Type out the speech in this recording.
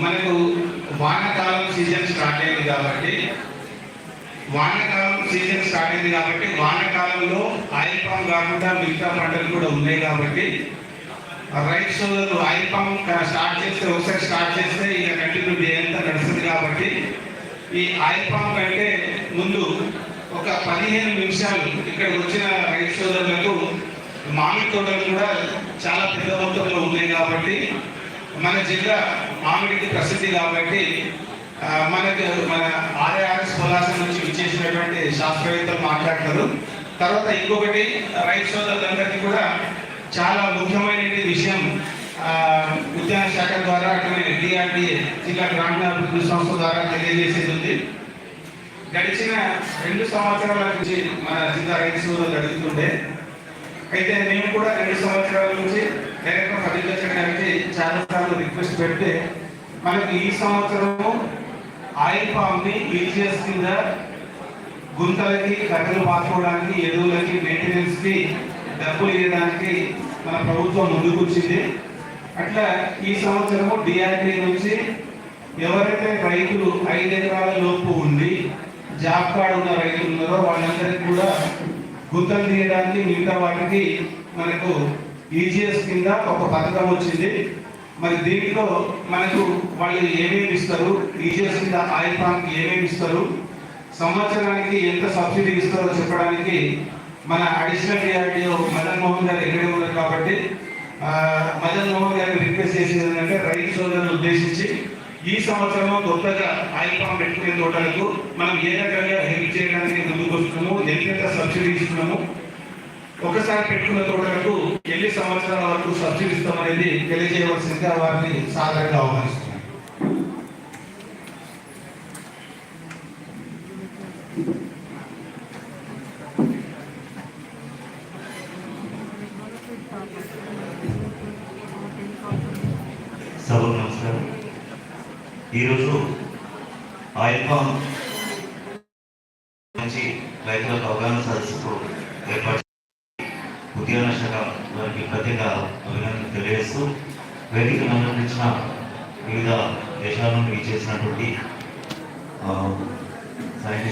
మనకు వానాకాలం season start అయింది కాబట్టి వానాకాలం సీజన్ స్టార్ట్ అయింది కాబట్టి వానాకాలంలో ఆయిల్ పామ్ కాకుండా మిగతా పంటలు కూడా ఉన్నాయి కాబట్టి రైట్ సోదరులు ఆయిల్ పామ్ స్టార్ట్ చేస్తే ఒకసారి స్టార్ట్ చేస్తే ఇక కంటిన్యూ డే అంతా నడుస్తుంది కాబట్టి ఈ ఆయిల్ పామ్ కంటే ముందు ఒక పదిహేను నిమిషాలు ఇక్కడికి వచ్చిన రైతు సోదరులకు మామిడి తోటలు కూడా చాలా పెద్ద మొత్తంలో ఉన్నాయి కాబట్టి మన జిల్లా మామిడికి ప్రసిద్ధి కాబట్టి మనకు మన ఆర్ఐఆర్ఎస్ కులాసం నుంచి విచ్చేసినటువంటి శాస్త్రవేత్తలు మాట్లాడతారు. తర్వాత ఇంకొకటి రైతు సోదరులందరికీ కూడా చాలా ముఖ్యమైన విషయం ఉద్యాన శాఖ ద్వారా అటువంటి డిఆర్డీఏ జిల్లా గ్రామీణాభివృద్ధి సంస్థ ద్వారా తెలియజేసేది. ఉంది గడిచిన రెండు సంవత్సరాల నుంచి మన జిల్లా రైతు సోదరులు అడుగుతుండే అయితే మేము కూడా రెండు సంవత్సరాల నుంచి డైరెక్టర్ చేయడానికి గారికి రిక్వెస్ట్ పెడితే మనకి ఈ సంవత్సరము ఆయిల్ పామ్ని ఈజీఎస్ కింద గుంతలకి కట్టెలు పాతుకోవడానికి ఎరువులకి మెయింటెనెన్స్కి డబ్బులు ఇవ్వడానికి మన ప్రభుత్వం ముందుకొచ్చింది అట్లా ఈ సంవత్సరము డిఆర్డీ నుంచి ఎవరైతే రైతులు ఐదు ఎకరాల లోపు ఉండి జాబ్ కార్డు ఉన్న రైతులు ఉన్నారో వాళ్ళందరికీ కూడా గుంతలు తీయడానికి మిగతా వాటికి మనకు ఈజీఎస్ కింద ఒక పథకం వచ్చింది. మరి దీంట్లో మనకు వాళ్ళు ఏమేమి ఇస్తారు? టీచర్స్ మీద ఆయిల్ పామ్కి ఏమేమి ఇస్తారు? సంవత్సరానికి ఎంత సబ్సిడీ ఇస్తారో చెప్పడానికి మన అడిషనల్ డిఆర్డిఓ మదన్ మోహన్ గారు ఎక్కడే ఉన్నారు కాబట్టి మదన్ మోహన్ గారిని రిక్వెస్ట్ చేసేది ఏంటంటే రైతు సోదరులను ఉద్దేశించి ఈ సంవత్సరం కొత్తగా ఆయిల్ పామ్ పెట్టుకునే తోటలకు మనం ఏ రకంగా హెల్ప్ చేయడానికి ముందుకు వస్తున్నాము ఎంత సబ్సిడీ ఇస్తున్నాము? ఒకసారి పెట్టుకున్న తోటలకు ఎన్ని సంవత్సరాల వరకు సబ్సిడీ ఇస్తామనేది తెలియజేయవలసిందిగా వారిని సాధారణంగా ఆహ్వానిస్తున్నాం సభకు నమస్కారం. ఈరోజు ఆయిల్ పామ్ నుంచి రైతులకు అవగాహన సదస్సుకు ఏర్పాటు ఉద్యాన శాఖ వారికి ప్రత్యేక అభినందనలు తెలియజేస్తూ వేదిక అలంకరించిన వివిధ దేశాల నుండి చేసినటువంటి సైంటిస్ట్